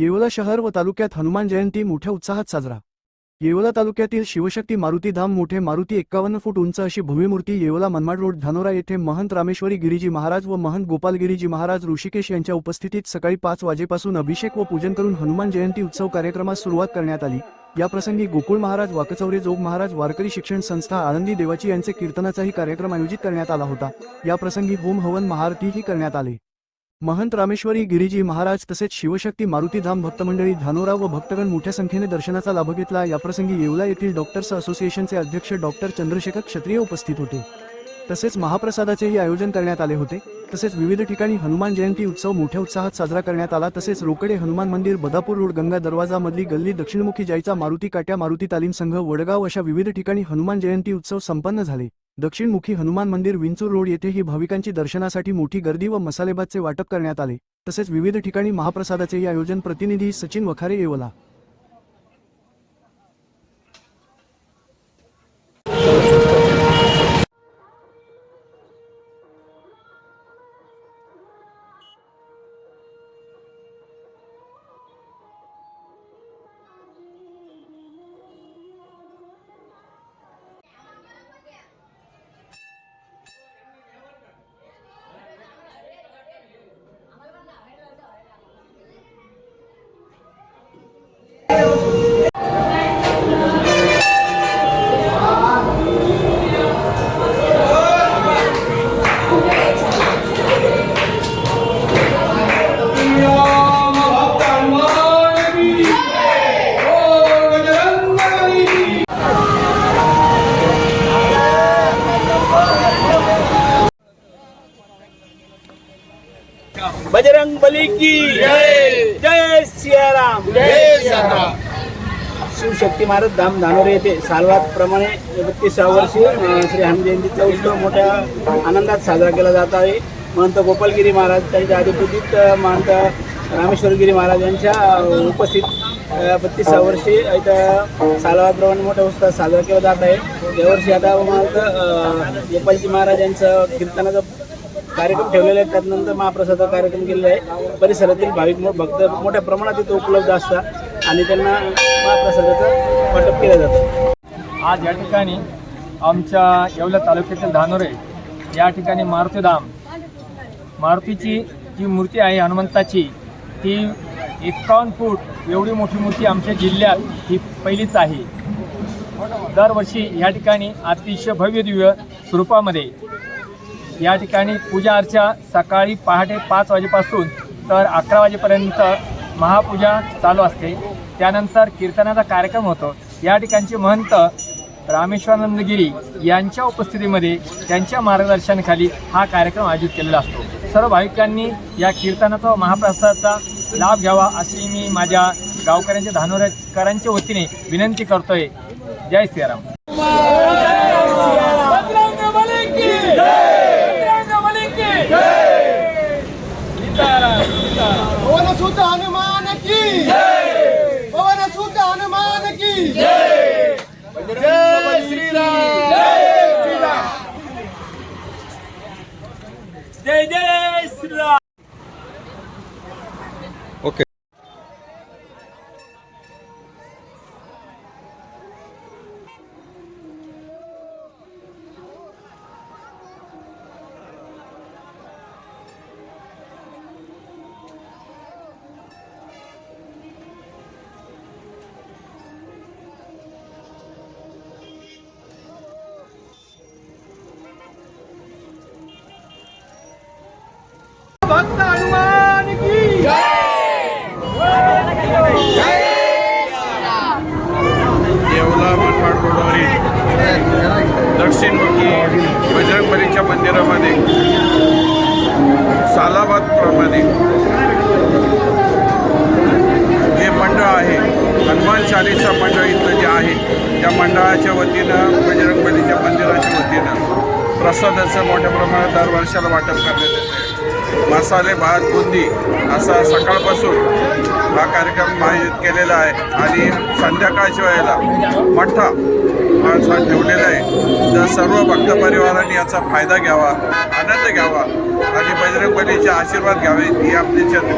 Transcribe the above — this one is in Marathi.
येवला शहर व तालुक्यात हनुमान जयंती मोठ्या उत्साहात साजरा. येवला तालुक्यातील शिवशक्ती मारुती धाम मोठे मारुती एक्कावन्न फूट उंच अशी भूमिमूर्ती येवला मनमाड रोड धानोरा येथे महंत रामेश्वरी गिरीजी महाराज व महंत गोपालगिरीजी महाराज ऋषिकेश यांच्या उपस्थितीत सकाळी पाच वाजेपासून अभिषेक व पूजन करून हनुमान जयंती उत्सव कार्यक्रमास सुरुवात करण्यात आली. या प्रसंगी गोकुळ महाराज वाकचौरे जोग महाराज वारकरी शिक्षण संस्था आनंदी देवाची यांचे कीर्तनाचाही कार्यक्रम आयोजित करण्यात आला होता. या प्रसंगी होम हवन महाआरतीही करण्यात आले. महंत रामेश्वरी गिरीजी महाराज तसेच शिवशक्ती मारुतीधाम भक्तमंडळी धानोरा व भक्तगण मोठ्या संख्येने दर्शनाचा लाभ घेतला. याप्रसंगी येवला येथील डॉक्टर्स असोसिएशनचे अध्यक्ष डॉक्टर चंद्रशेखर क्षत्रिय उपस्थित होते. तसेच महाप्रसादाचेही आयोजन करण्यात आले होते. तसेच विविध ठिकाणी हनुमान जयंती उत्सव मोठ्या उत्साहात साजरा करण्यात आला. तसेच रोकडे हनुमान मंदिर बदापूर रोड गंगा दरवाजा मधली गल्ली दक्षिणमुखी जायचा मारुती काट्या मारुती तालीम संघ वडगाव अशा विविध ठिकाणी हनुमान जयंती उत्सव संपन्न झाले. दक्षिणमुखी हनुमान मंदिर विंचूर रोड येथेही भाविकांची दर्शनासाठी मोठी गर्दी व मसालेभातचे वाटप करण्यात आले. तसेच विविध ठिकाणी महाप्रसादाचे आयोजन प्रतिनिधी सचिन वखारे येवला. बजरंग बली की जय सियाराम। जय श्रीराम. शिवशक्ती महाराज धाम धानोरे येथे सालवात प्रमाणे बत्तीसाव्या वर्षी श्री हनुमान जयंतीचा उत्सव मोठ्या आनंदात साजरा केला जात आहे. महंत गोपालगिरी महाराज त्यांच्या अधिपतीत अं, महंत रामेश्वरगिरी महाराज यांच्या उपस्थित बत्तीसाव्या वर्षी इथं सालवाप्रमाणे मोठ्या उत्सवात साजरा केला जात आहे. यावर्षी आता महंत गोपालजी महाराज यांचं कीर्तनाचं कार्यक्रम ठेवलेले आहेत. त्यानंतर महाप्रसादा कार्यक्रम केलेला आहे. परिसरातील भाविक भक्त मोठ्या प्रमाणात इथे उपलब्ध असतात आणि त्यांना महाप्रसादाचं वाटप केलं जातं. आज या ठिकाणी आमच्या येवला तालुक्यातील धानोरे या ठिकाणी मारुतीधाम मारुतीची जी मूर्ती आहे हनुमंताची ती एकावन्न फूट एवढी मोठी मूर्ती आमच्या जिल्ह्यात ही पहिलीच आहे. दरवर्षी या ठिकाणी अतिशय भव्य दिव्य स्वरूपामध्ये या ठिकाणी पूजा अर्चा सकाळी पहाटे पाच वाजेपासून तर अकरा वाजेपर्यंत महापूजा चालू असते. त्यानंतर कीर्तनाचा कार्यक्रम होतो. या ठिकाणचे महंत रामेश्वरानंदगिरी यांच्या उपस्थितीमध्ये त्यांच्या मार्गदर्शनाखाली हा कार्यक्रम आयोजित केलेला असतो. सर्व भाविकांनी या कीर्तनाचा महाप्रसादाचा लाभ घ्यावा अशी मी माझ्या गावकऱ्यांच्या धानोऱ्याकरांच्या वतीने विनंती करतोय. जय श्रीराम. सुत हनुमान की। पवन सुत हनुमान की। जय श्रीराम। जय जय। भक्त हनुमान की येवला मनमाड रोडवरील दक्षिणमुखी बजरंगबलीच्या मंदिरामध्ये. सालाबादप्रमाणे जे मंडळ आहे हनुमान चालीसा मंडळ इथलं जे आहे त्या मंडळाच्या वतीनं बजरंगबलीच्या मंदिराच्या वतीनं प्रसादाचं मोठ्या प्रमाणात दर वर्षाला वाटप करण्यात येते मसाले भात बुंदी असा सकाळपासून हा कार्यक्रम आयोजित केलेला आहे. आणि संध्याकाळच्या वेळेला मठ्ठा हा ठेवलेला आहे. तर सर्व भक्त परिवारांनी याचा फायदा घ्यावा आनंद घ्यावा आणि बजरंगबलीचे आशीर्वाद घ्यावे ही आपली चर्चा